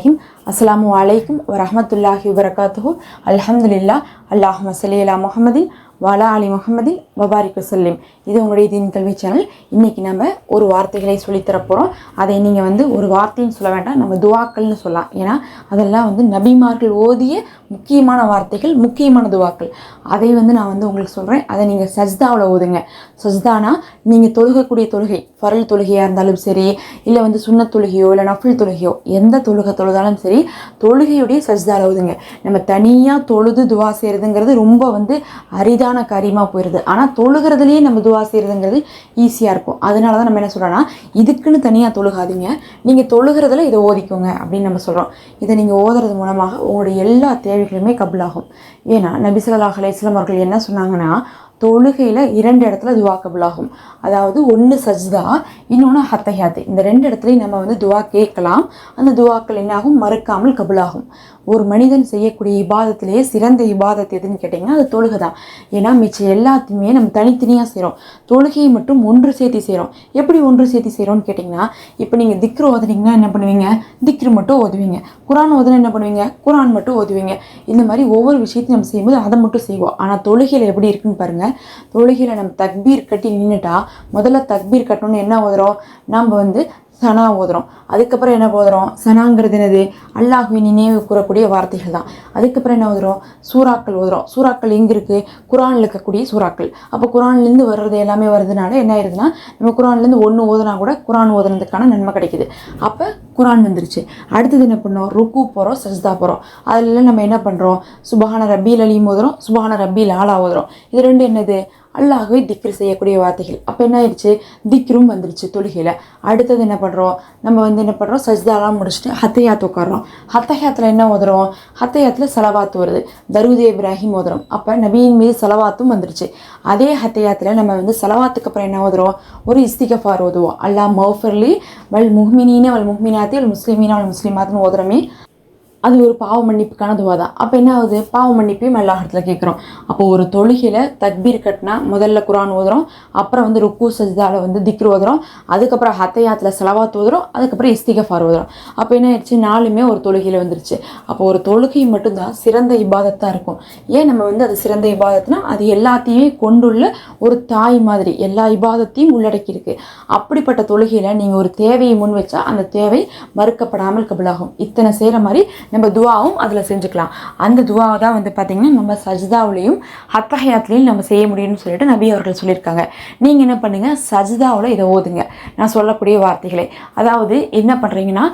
ரஹீம் அஸ்லாம் வலைக்கும் வரமத்துல்லாஹி வபரகாத்துஹு. அலமதுல்லா அல்லாஹ் சல்லி அலா முஹம்மதின். வாலா அலி முஹம்மதின். வபாரிக்கு வசல்லிம் இது உங்களுடைய தீன் கல்வி சேனல் இன்றைக்கி நம்ம ஒரு வார்த்தைகளை சொல்லித்தரப்போகிறோம் அதை நீங்கள் வந்து ஒரு வார்த்தைன்னு சொல்ல வேண்டாம். நம்ம துவாக்கள்னு சொல்லலாம். ஏன்னா அதெல்லாம் வந்து நபிமார்கள் ஓதிய முக்கியமான வார்த்தைகள் முக்கியமான துவாக்கள். அதை வந்து நான் வந்து உங்களுக்கு சொல்கிறேன் அதை நீங்கள் சஜ்தாவில் ஓதுங்க. சஜ்தானா நீங்கள் தொழுகக்கூடிய தொழுகை ஃபரல் தொழுகையாக இருந்தாலும் சரி இல்லை வந்து சுண்ண தொழுகையோ இல்லை நஃபில் தொழுகையோ எந்த தொழுகை தொழுதாலும் சரி தொழுகையுடைய சஜ்தாவில் ஓதுங்க. நம்ம தனியாக தொழுது துவா செய்கிறதுங்கிறது ரொம்ப வந்து அரிதான காரியமாக போயிடுது ஆனால் தொழுகிறதுலேயே நம்ம துவா செய்கிறதுங்கிறது ஈஸியாக இருக்கும். அதனால தான் நம்ம என்ன சொல்கிறோன்னா இதுக்குன்னு தனியாக தொழுகாதீங்க. நீங்கள் தொழுகிறதுல இதை ஓதிக்கோங்க அப்படின்னு நம்ம சொல்கிறோம் இதை நீங்கள் ஓதுறது மூலமாக உங்களுடைய எல்லா தேவைகளுமே கபுலாகும். ஏன்னா நபி அலையம் அவர்கள் என்ன சொன்னாங்கன்னா தொழுகையில் இரண்டு இடத்துல துவா கபுலாகும். அதாவது ஒன்று சஜ்தா இன்னொன்று ஹத்தஹியாத்து. இந்த ரெண்டு இடத்துலையும் நம்ம வந்து துவா கேட்கலாம். அந்த துவாக்கள் என்னாகும்? மறுக்காமல் கபுலாகும். ஒரு மனிதன் செய்யக்கூடிய இபாதத்திலேயே சிறந்த இபாதத் எதுன்னு கேட்டிங்கன்னா அது தொழுகை தான். ஏன்னா மிச்சம் எல்லாத்தையுமே நம்ம தனித்தனியாக செய்கிறோம் தொழுகையை மட்டும் ஒன்று சேர்த்து செய்கிறோம் எப்படி ஒன்று சேர்த்து செய்கிறோம்னு கேட்டிங்கன்னா இப்போ நீங்கள் திக்ரு ஓதுனீங்கன்னா என்ன பண்ணுவீங்க? திக்ரு மட்டும் ஓதுவீங்க. குரான் ஓதுனா என்ன பண்ணுவீங்க? குரான் மட்டும் ஓதுவீங்க. இந்த மாதிரி ஒவ்வொரு விஷயத்தையும் நம்ம செய்யும்போது அதை மட்டும் செய்வோம். ஆனால் தொழுகையில் எப்படி இருக்குன்னு பாருங்கள் தொழுகையில் நம்ம தக்பீர் கட்டி நின்றுட்டா முதல்ல தக்பீர் கட்டணும்னு என்ன வரும் நம்ம வந்து சனா ஓதுறோம். அதுக்கப்புறம் என்ன ஓதுறோம்? சனாங்கிறது என்னது? அல்லாஹுவின் நினைவு கூறக்கூடிய வார்த்தைகள் தான். அதுக்கப்புறம் என்ன ஓதுறோம்? சூறாக்கள் ஓதுறோம். சூறாக்கள் எங்கே இருக்குது குரானில் இருக்கக்கூடிய சூறாக்கள். அப்போ குரான்லேருந்து வர்றது எல்லாமே வர்றதுனால என்ன ஆயிருதுன்னா நம்ம குரான்லேருந்து ஒன்று ஓதுனா கூட குரான் ஓதுனதுக்கான நன்மை கிடைக்குது. அப்போ குரான் வந்துருச்சு. அடுத்தது என்ன பண்ணோம்? ருக்கு போகிறோம் சஜ்தா போகிறோம் அதில் நம்ம என்ன பண்ணுறோம் சுபஹான ரப்பில் அலியும் ஓதுறோம் சுபஹான ரப்பில் ஆலா ஓதுறோம். இது ரெண்டு என்னது? அல்லாஹ்வை திக்ரு செய்யக்கூடிய வார்த்தைகள். அப்போ என்ன ஆயிடுச்சு? திக்ரும் வந்துருச்சு தொழுகையில். அடுத்தது என்ன பண்ணுறோம் நம்ம வந்து என்ன பண்ணுறோம் சஜ்தாலாம் முடிச்சுட்டு ஹத்தையாத் உட்காடுறோம் ஹத்தையாத்தில் என்ன ஓதுறோம் ஹத்தையாத்தில் செலவாத்து வருது. தருதே இப்ராஹிம் ஓதுறோம் அப்போ நபியின் மீது செலவாத்தும் வந்துருச்சு அதே ஹத்தையாத்தில் நம்ம வந்து செலவாத்துக்கு அப்புறம் என்ன ஓதுறோம் ஒரு இஸ்திகஃபார் ஓதுவோம். அல்லா மௌஃபர்லி வல் முஹ்மினின்னு வல் முஹ்மினாத்தி வல் முஸ்லிமீன வல் முஸ்லிமாத்னு ஓதுறமே அது ஒரு பாவ மன்னிப்புக்கான துவா தான் அப்போ என்ன ஆகுது? பாவ மன்னிப்பையும் எல்லா இடத்துல கேட்குறோம் அப்போ ஒரு தொழுகையில் தக்பீர் கட்டினா முதல்ல குரான் ஓதுறோம் அப்புறம் வந்து ருக்கு சஜிதாவில் வந்து திக்ரு ஓதுறோம் அதுக்கப்புறம் ஹத்தையாத்தில் செலவாத்து ஓதுறோம் அதுக்கப்புறம் இஸ்திகஃபார் ஓதுறோம். அப்போ என்ன ஆயிடுச்சு? நாலுமே ஒரு தொழுகையில் வந்துருச்சு. அப்போ ஒரு தொழுகை மட்டும்தான் சிறந்த இபாதத்தாக இருக்கும். ஏன் நம்ம வந்து அது சிறந்த இபாதத்னா அது எல்லாத்தையுமே கொண்டுள்ள ஒரு தாய் மாதிரி எல்லா இபாதத்தையும் உள்ளடக்கி இருக்கு அப்படிப்பட்ட தொழுகையில் நீங்கள் ஒரு தேவையை முன் வச்சா அந்த தேவை மறுக்கப்படாமல் கபிலாகும். இத்தனை செய்கிற மாதிரி நம்ம துவாவும் அதில் செஞ்சுக்கலாம். அந்த துவாவை தான் வந்து பார்த்திங்கன்னா நம்ம சஜிதாவிலையும் ஹத்தஹயாத்லேயும் நம்ம செய்ய முடியும்னு சொல்லிட்டு நபி அவர்கள் சொல்லியிருக்காங்க. நீங்கள் என்ன பண்ணுங்கள் சஜிதாவில் இதை ஓதுங்க. நான் சொல்லக்கூடிய வார்த்தைகளை. அதாவது என்ன பண்ணுறீங்கன்னா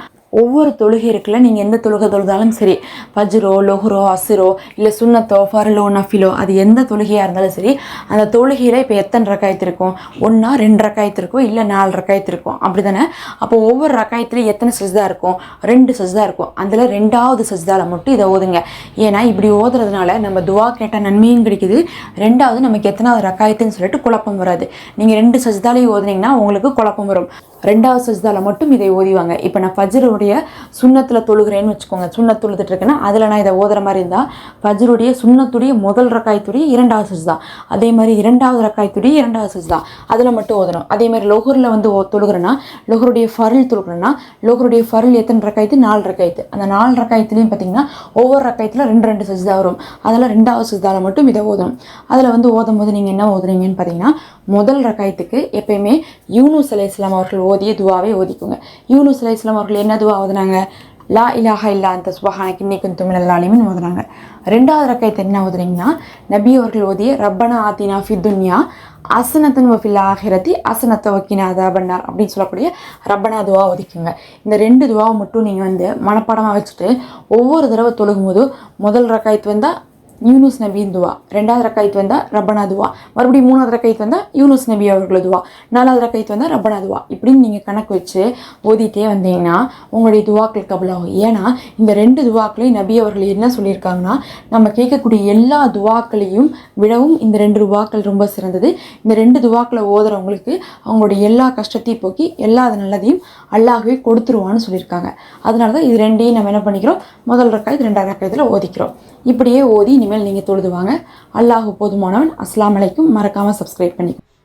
ஒவ்வொரு தொழுகை இருக்குல்ல நீங்கள் எந்த தொழுகை தொழுதாலும் சரி பஜ்ரோ லொஹ்ரோ அசுரோ இல்லை சுண்ணத்தோ ஃபர்லோ நஃபிலோ அது எந்த தொழுகையாக இருந்தாலும் சரி அந்த தொழுகையில் இப்போ எத்தனை ரக்காயத்து இருக்கும்? ஒன்றா ரெண்டு ரக்காயத்து இருக்கும் இல்லை நாலு ரக்காயத்து இருக்கும். அப்படி தானே அப்போ ஒவ்வொரு ரக்காயத்துலையும் எத்தனை சஜ்தா இருக்கும்? ரெண்டு சஜ்தா இருக்கும். அதில் ரெண்டாவது சஜ்தாவில் மட்டும் இதை ஓதுங்க. ஏன்னா இப்படி ஓதுறதுனால நம்ம துவா கேட்ட நன்மையும் கிடைக்குது. ரெண்டாவது நமக்கு எத்தனாவது ரக்காயத்துன்னு சொல்லிட்டு குழப்பம் வராது. நீங்கள் ரெண்டு சஜ்தாலையும் ஓதுனீங்கன்னா உங்களுக்கு குழப்பம் வரும். ரெண்டாவது சஜிதாவில் மட்டும் இதை ஓதிவாங்க. இப்போ நான் ஃபஜ்ருடைய சுண்ணத்தில் தொழுகிறேன்னு வச்சுக்கோங்க. சுண்ணத் தொழுதுட்டு இருக்கேன்னா அதில் நான் இதை ஓதுற மாதிரி இருந்தால் ஃபஜ்ருடைய சுண்ணத்துடைய முதல் ரக்காயத்துடைய இரண்டாவது சஜிதா. அதே மாதிரி இரண்டாவது ரக்காயத்துடைய இரண்டாவது சஜிதா. அதில் மட்டும் ஓதணும். அதே மாதிரி லொஹூரில் வந்து தொழுகிறேன்னா லொஹருடைய ஃபருள் தொழுகிறேன்னா லொஹருடைய ஃபருள் எத்தனை ரக்காயத்து? நாலு ரக்காயத்து. அந்த நாலு ரக்காயத்துலேயும் பார்த்தீங்கன்னா ஒவ்வொரு ரக்காயத்தில் ரெண்டு ரெண்டு சஜிதா வரும். அதில் ரெண்டாவது சஜிதாவில் மட்டும் இதை ஓதணும். அதில் வந்து ஓதும் போது நீங்கள் என்ன ஓதுறீங்கன்னு பார்த்தீங்கன்னா முதல் ரக்காயத்துக்கு எப்பயுமே யூனு அலை இஸ்லாம் அவர்கள் ஓதிய துவாவை ஓதிக்குங்க. யூனுஸ் அலி இஸ்லாம் அவர்கள் என்ன துவா ஓதுனாங்க? லா இலாஹா இல்லா அந்த சுபஹானக்கு இன்னைக்கு துமிழ் ஓதுனாங்க. ரெண்டாவது ரக்காயத்தை என்ன ஓதுறீங்கன்னா நபி அவர்கள் ஓதிய ரப்பனா ஆத்தினா ஃபி துன்யா அசனத்தன் வஃபில் ஆஹிரத்தி அசனத்தை வக்கினா அதாபன்னார் அப்படின்னு சொல்லக்கூடிய ரப்பனா துவா ஒதுக்குங்க இந்த ரெண்டு துவாவை மட்டும் நீங்கள் வந்து மனப்பாடமாக வச்சுட்டு ஒவ்வொரு தடவை தொழுகும்போது முதல் ரக்காயத்து வந்தால் யூனுஸ் நபியின் துவா. ரெண்டாவது ரக்காயத்து வந்தால் ரப்பனா துவா. மறுபடியும் மூணாவது ரக்காயத்து வந்தால் யூனுஸ் நபி அவர்கள் துவா. நாலாவது ரக்காயத்து வந்தால் ரப்பனா துவா. இப்படின்னு நீங்கள் கணக்கு வச்சு ஓதிட்டே வந்தீங்கன்னா உங்களுடைய துவாக்கள் கபலாகும். ஏன்னா இந்த ரெண்டு துவாக்களையும் நபி அவர்கள் என்ன சொல்லியிருக்காங்கன்னா நம்ம கேட்கக்கூடிய எல்லா துவாக்களையும் விடவும் இந்த ரெண்டு துவாக்கள் ரொம்ப சிறந்தது. இந்த ரெண்டு துவாக்களை ஓதுறவங்களுக்கு அவங்களுடைய எல்லா கஷ்டத்தையும் போக்கி எல்லா நல்லதையும் அல்லாகவே கொடுத்துருவான்னு சொல்லியிருக்காங்க. அதனால தான் இது ரெண்டையும் நம்ம என்ன பண்ணிக்கிறோம்? முதல் ரக்காயத்து ரெண்டாவது ரக்காயத்தில் ஓதிக்கிறோம். இப்படியே ஓதி இனிமேல் நீங்கள் தொழுதுவாங்க. அல்லாஹ் போதுமானவன். அஸ்லாம் அலைக்கும். மறக்காமல் சப்ஸ்கிரைப் பண்ணி